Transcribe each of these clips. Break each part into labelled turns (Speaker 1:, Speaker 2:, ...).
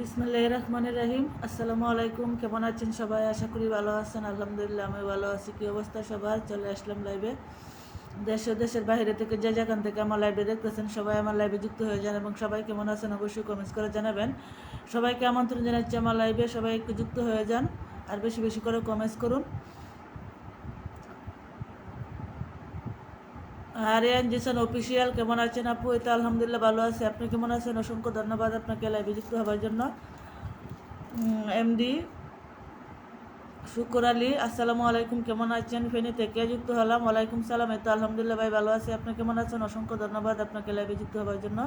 Speaker 1: বিসমুল্লাহ রহমান রাহিম। আসসালামু আলাইকুম, কেমন আছেন সবাই? আশা করি ভালো আছেন। আলহামদুলিল্লাহ, আমি ভালো আছি। কী অবস্থা সবার? চলে আসলাম লাইভে দেশ ও দেশের বাইরে থেকে যে যেখান থেকে আমার লাইভে দেখতেছেন, সবাই আমার লাইভে যুক্ত হয়ে যান এবং সবাই কেমন আছেন অবশ্যই কমেন্টস করে জানাবেন। সবাইকে আমন্ত্রণ জানাচ্ছি আমার লাইভে সবাই একটু যুক্ত হয়ে যান আর বেশি বেশি করে কমেন্টস করুন। আরিয়ান জিসান অফিসিয়াল কেমন আছেন আপু? এই তো আলহামদুলিল্লাহ ভালো আছে। আপনি কেমন আছেন? অসংখ্য ধন্যবাদ আপনাকে লাইভে যুক্ত হওয়ার জন্য। এমডি শুকর আলী, আসসালামু আলাইকুম, কেমন আছেন? ফেনী থেকে যুক্ত হলাম। ওয়ালাইকুম সালাম। এই তো আলহামদুলিল্লাহ ভাই, ভালো আছে। আপনি কেমন আছেন? অসংখ্য ধন্যবাদ আপনাকে লাইভে যুক্ত হওয়ার জন্য।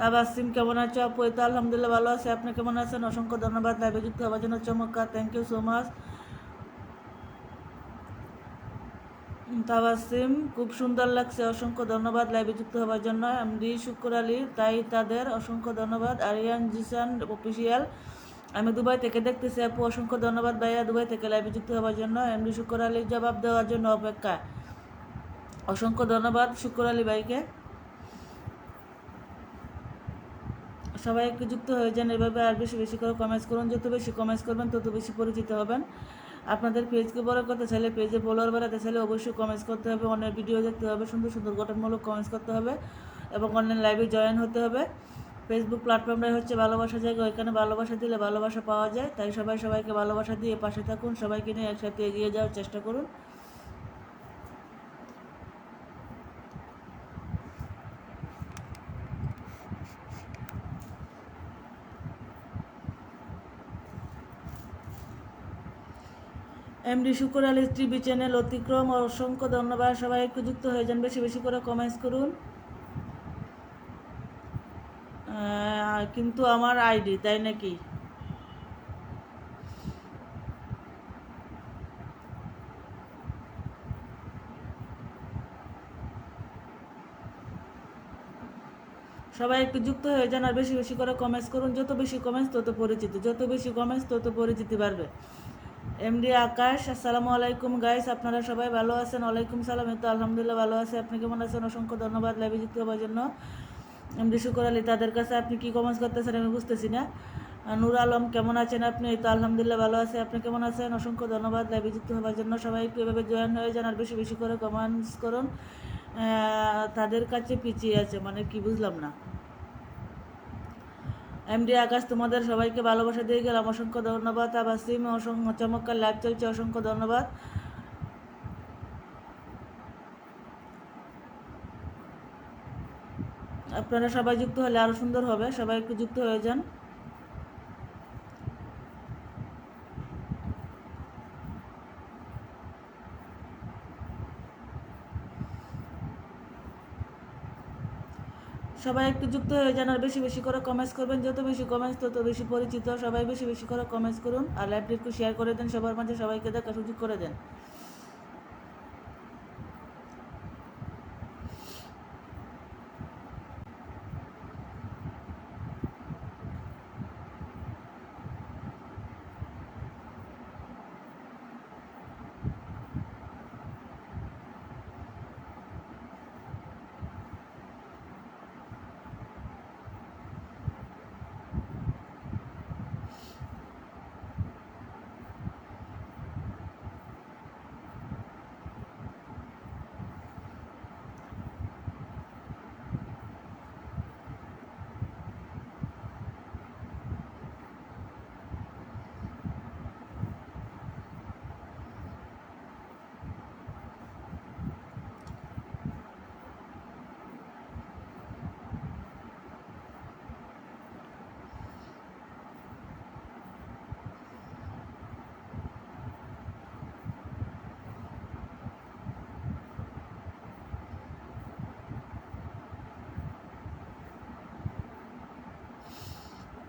Speaker 1: তাবাসিম কেমন আছো আপু? এই আলহামদুলিল্লাহ ভালো আছে। আপনি কেমন আছেন? অসংখ্য ধন্যবাদ লাইভে হওয়ার জন্য চমৎকার। Thank you so much Tabassum খুব সুন্দর লাগছে। অসংখ্য ধন্যবাদ লাইভে যুক্ত হওয়ার জন্য। এমডি শুক্র আলী, তাই তাদের অসংখ্য ধন্যবাদ। আরিয়ান জিসান অফিসিয়াল আমি দুবাই থেকে দেখতেছি আপু। অসংখ্য ধন্যবাদ ভাইয়া দুবাই থেকে লাইভে যুক্ত হওয়ার জন্য। এমডি শুক্র আলী জবাব দেওয়ার জন্য অপেক্ষা অসংখ্য ধন্যবাদ শুক্র আলী ভাইকে। সবাই যুক্ত হয়ে যান, এভাবে আর বেশি বেশি করে কমেন্টস করুন। যত বেশি কমেন্টস করবেন, তত বেশি পরিচিত হবেন। আপনাদের পেজকে বড় করতে চাইলে পেজে ফলোয়ার বাড়াতে চাইলে অবশ্যই কমেন্টস করতে হবে অনেক ভিডিও দেখতে হবে, সুন্দর সুন্দর গঠনমূলক কমেন্টস করতে হবে এবং অনলাইন লাইভে জয়েন হতে হবে। ফেসবুক প্ল্যাটফর্মটাই হচ্ছে ভালোবাসা জায়গা, ওইখানে ভালোবাসা দিলে ভালোবাসা পাওয়া যায়। তাই সবাই সবাইকে ভালোবাসা দিয়ে পাশে থাকুন, সবাইকে নিয়ে একসাথে এগিয়ে যাওয়ার চেষ্টা করুন। MD Shukur Ali TV channel অতিক্রম, অসংখ্য ধন্যবাদ। সবাই একটু যুক্ত হয়ে যান, বেশি বেশি করে কমেন্টস করুন। কিন্তু আমার আইডি তাই নাকি? সবাই একটু যুক্ত হয়ে যান আর বেশি বেশি করে কমেন্টস করুন। যত বেশি কমেন্টস তত পরিচিতি। যত বেশি কমেন্টস তত পরিচিতি বাড়বে। এমডি আকাশ আসসালামু আলাইকুম গাইস আপনারা সবাই ভালো আছেন? ওয়ালাইকুম সালাম তো আলহামদুলিল্লাহ ভালো আছে। আপনি কেমন আছেন? অসংখ্য ধন্যবাদ লাইভে যুক্ত হওয়ার জন্য। এমডি শুকর আলী, তাদের কাছে আপনি কি কমেন্টস করতেছেন আমি বুঝতেছি না। নূর আলম, কেমন আছেন আপনি? তো আলহামদুলিল্লাহ ভালো আছে। আপনি কেমন আছেন? অসংখ্য ধন্যবাদ লাইভে যুক্ত হওয়ার জন্য। সবাই একটু এভাবে জয়েন হয়ে যান আর বেশি বেশি করে কমেন্টস করুন। তাদের কাছে পিছিয়ে আছে মানে কি বুঝলাম না। এমডি আকাশ, তোমাদের সবাইকে ভালোবাসা দিয়ে গেলাম। অসংখ্য ধন্যবাদ। আবাসিম, অসংখ্য চমৎকার লাইভ চলছে, অসংখ্য ধন্যবাদ। আপনারা সবাই যুক্ত হলে আরও সুন্দর হবে। সবাই একটু যুক্ত হয়ে যান। সবাই একটু যুক্ত হয়ে যান আর বেশি বেশি করে কমেন্টস করবেন। যত বেশি কমেন্টস তত বেশি পরিচিত। সবাই বেশি বেশি করে কমেন্টস করুন আর লাইভটি একটু শেয়ার করে দেন। সবার মাঝে সবাইকে দেখা সুযোগ করে দেন।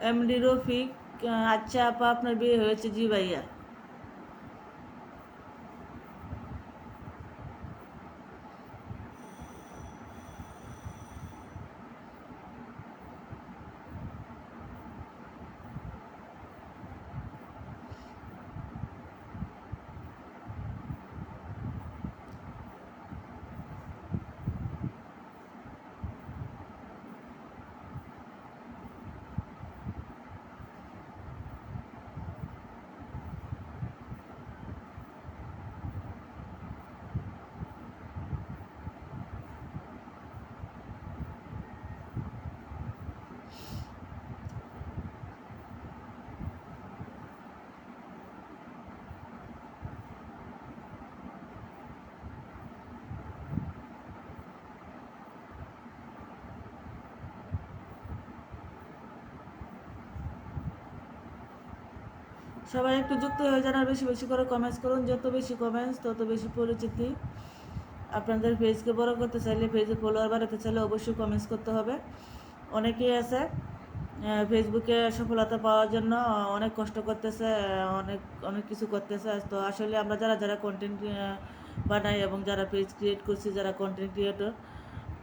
Speaker 1: এমডি রফিক আহ, আচ্ছা আপা আপনার বিয়ে হয়েছে জি ভাইয়া সবাই একটু যুক্ত হয়ে যান আর বেশি বেশি করে কমেন্টস করুন। যত বেশি কমেন্টস তত বেশি পরিচিতি আপনাদের পেজকে বড় করতে চাইলে পেজে ফলোয়ার বাড়াতে চাইলে অবশ্যই কমেন্টস করতে হবে। অনেকেই আছে ফেসবুকে সফলতা পাওয়ার জন্য অনেক কষ্ট করতেছে অনেক অনেক কিছু করতেছে। তো আসলে আমরা যারা যারা কন্টেন্ট বানাই এবং যারা পেজ ক্রিয়েট করছি, যারা কন্টেন্ট ক্রিয়েটর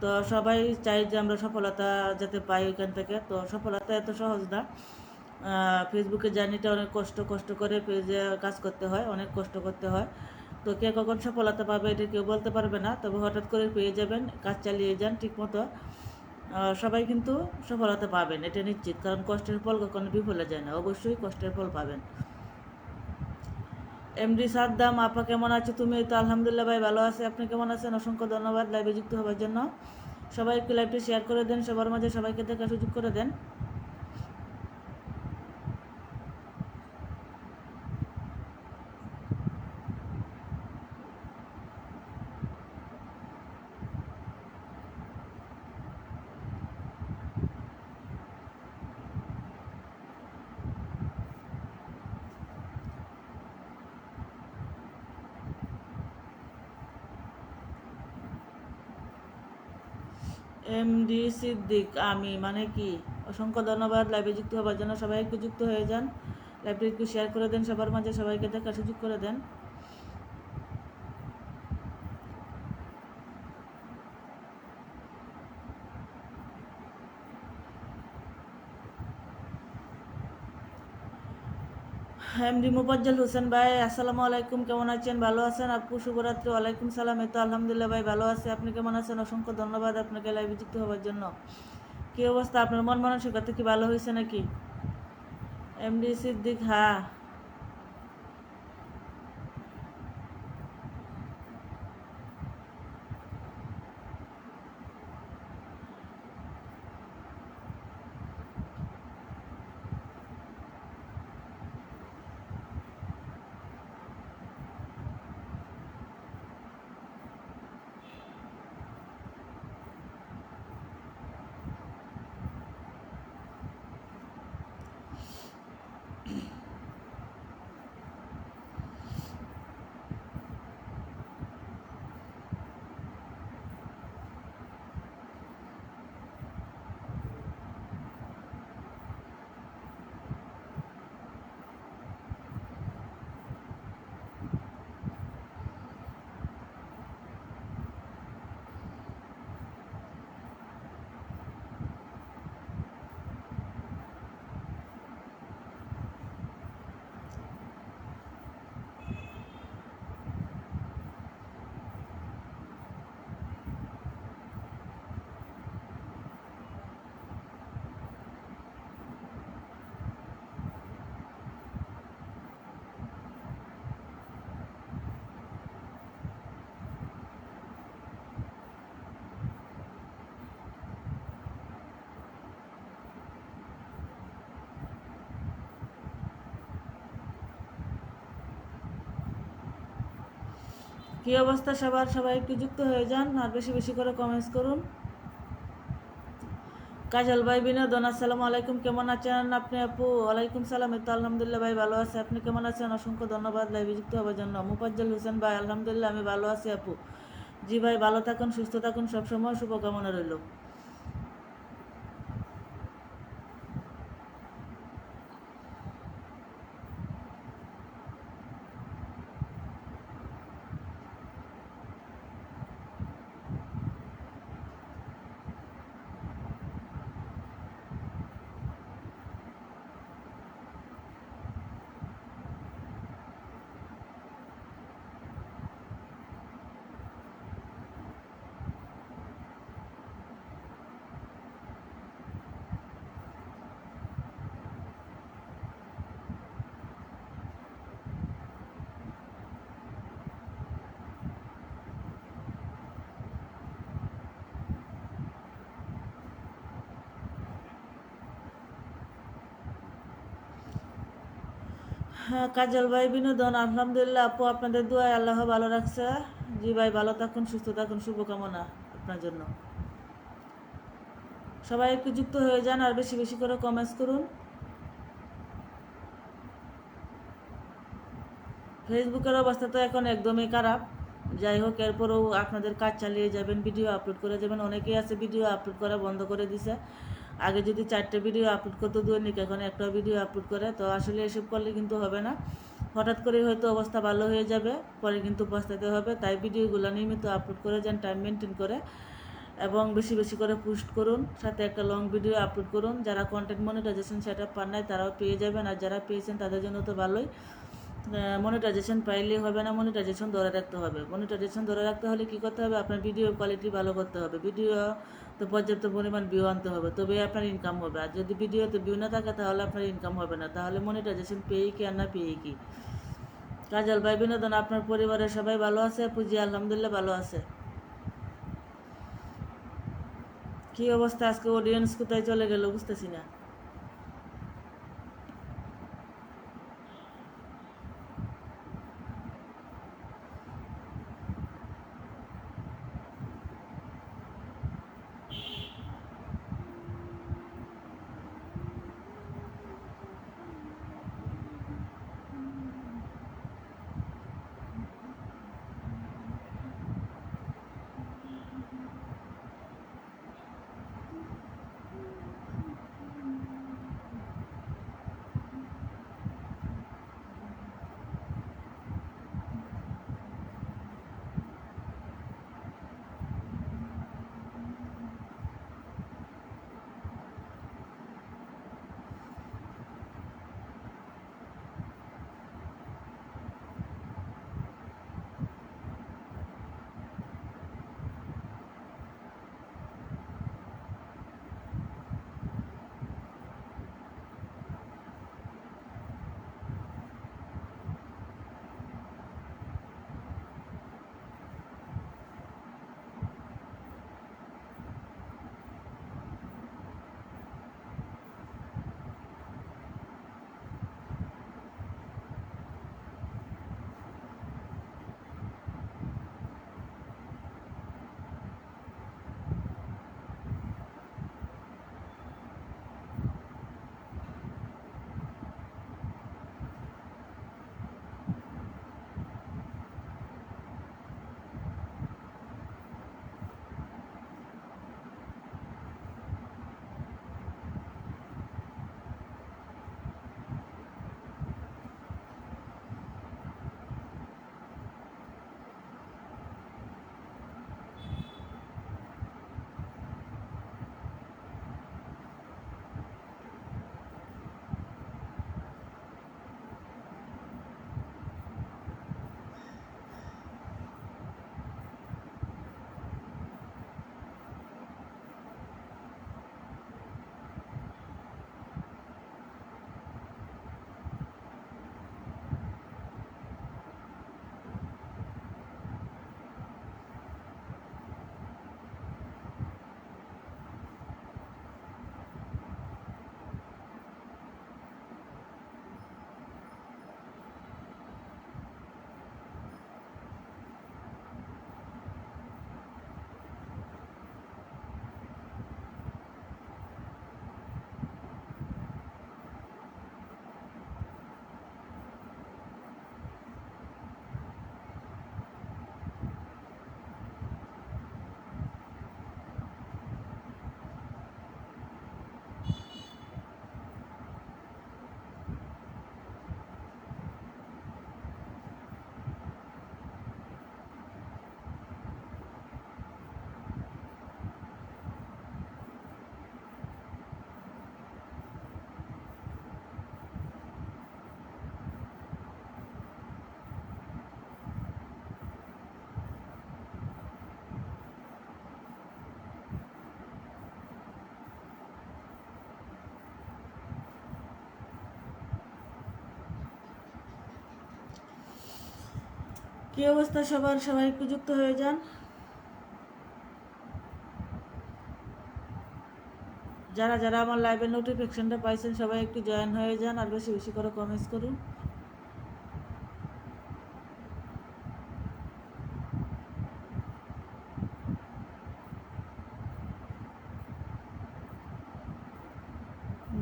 Speaker 1: তো সবাই চাই যে আমরা সফলতা যাতে পাই ওইখান থেকে। তো সফলতা এত সহজ না। আহ, ফেসবুকে জার্নিটা অনেক কষ্ট কষ্ট করে পেজে কাজ করতে হয় অনেক কষ্ট করতে হয়। তো কে কখন সফলতা পাবে এটা কেউ বলতে পারবে না তবে হঠাৎ করে পেয়ে যাবেন কাজ চালিয়ে যান ঠিকমতো। সবাই কিন্তু সফলতা পাবেন এটা নিশ্চিত কারণ কষ্টের ফল কখনো বিফলে যায় না অবশ্যই কষ্টের ফল পাবেন। এমডি সাদ্দাম আপা কেমন আছে? তুমি তো আলহামদুলিল্লাহ ভাই ভালো আছে আপনি কেমন আছেন? অসংখ্য ধন্যবাদ লাইভে যুক্ত হওয়ার জন্য। সবাই একটু লাইভটি শেয়ার করে দেন সবার মাঝে সবাইকে দেখার সুযোগ করে দেন। এমডি সিদ্দিক, আমি মানে কি? অসংখ্য ধন্যবাদ। লাইভে যুক্ত হবার জন্য সবাই একটু যুক্ত হয়ে যান। লাইভটি একটু শেয়ার করে দেন, সবার মাঝে সবাইকে দেখা সুযোগ করে দেন। এমডি মুফাজ্জল হোসেন ভাই, আসসালামু আলাইকুম, কেমন আছেন? ভালো আছেন? আপু, শুভরাত্রি, ওয়ালাইকুম সালাম। এত আলহামদুলিল্লাহ ভাই, ভালো আছে। আপনি কেমন আছেন? অসংখ্য ধন্যবাদ আপনাকে লাইভে যুক্ত হওয়ার জন্য। কী অবস্থা? আপনার মন মানসিকতা কি ভালো হয়েছে নাকি? এমডি সিদ্দিক হ্যাঁ। কি অবস্থা সবার? সবাই একটু যুক্ত হয়ে যান আর বেশি বেশি করে কমেন্টস করুন। কাজল ভাই, বিনোদন, আসসালামু আলাইকুম। কেমন আছেন আপনি আপু? ওয়ালাইকুম সালাম। এত আলহামদুলিল্লাহ ভাই ভালো আছে। আপনি কেমন আছেন? অসংখ্য ধন্যবাদ লাইভে যুক্ত হওয়ার জন্য। মুফাজ্জল হোসেন ভাই, আলহামদুলিল্লাহ আমি ভালো আছি আপু। জি ভাই, ভালো থাকুন, সুস্থ থাকুন। সবসময় শুভকামনা রইল। হ্যাঁ কাজল ভাই, বিনোদন, আলহামদুলিল্লাহ। আপু, আপনাদের দোয়ায় আল্লাহ ভালো রাখছে। জি ভাই, ভালো থাকুন, সুস্থ থাকুন, শুভকামনা আপনার জন্য। সবাই একটু যুক্ত হয়ে যান আর বেশি বেশি করে কমেন্টস করুন। ফেসবুকের অবস্থা তো এখন একদমই খারাপ। যাই হোক, এরপরেও আপনাদের কাজ চালিয়ে যাবেন ভিডিও আপলোড করে যাবেন। অনেকেই আছে ভিডিও আপলোড করা বন্ধ করে দিছে। আগে যদি চারটে ভিডিও আপলোড করতে দৈনিক, এখন একটা ভিডিও আপলোড করে, তো আসলে এসব করলে কিন্তু হবে না। হঠাৎ করে হয়তো অবস্থা ভালো হয়ে যাবে, পরে কিন্তু পস্তাতে হবে। তাই ভিডিওগুলো নিয়মিত আপলোড করে যান টাইম মেনটেন করে, এবং বেশি বেশি করে পোস্ট করুন, সাথে একটা লং ভিডিও আপলোড করুন। যারা কন্টেন্ট মনিটাইজেশন সেটা পান নাই, তারাও পেয়ে যাবেন, আর যারা পেয়েছেন তাদের জন্য তো ভালোই। মনিটাইজেশন পাইলেই হবে না মনিটাইজেশন ধরে রাখতে হবে। মনিটাইজেশন ধরে রাখতে হলে কী করতে হবে? আপনার ভিডিও কোয়ালিটি ভালো করতে হবে। ভিডিও তো পর্যাপ্ত পরিমাণ ভিউ আনতে হবে তবে আপনার ইনকাম হবে। আর যদি ভিডিওতে ভিউ না থাকে, তাহলে আপনার ইনকাম হবে না। তাহলে মনিটাইজেশন পেয়ে কি আর না পেয়ে কি? কাজল ভাই, বিনোদন, আপনার পরিবারের সবাই ভালো আছে? পুঁজি আলহামদুলিল্লাহ ভালো আছে। কি অবস্থা? আজকে অডিয়েন্স কোথায় চলে গেল বুঝতেছি না। কি অবস্থা সবার? সবাই একটু যুক্ত হয়ে যান। যারা যারা আমার লাইভের নোটিফিকেশনটা পাইছেন, সবাই একটু জয়েন হয়ে যান আর বেশি বেশি করে কমেন্টস করুন।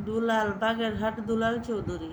Speaker 1: দুলাল, বাগেরহাট দুলাল চৌধুরী।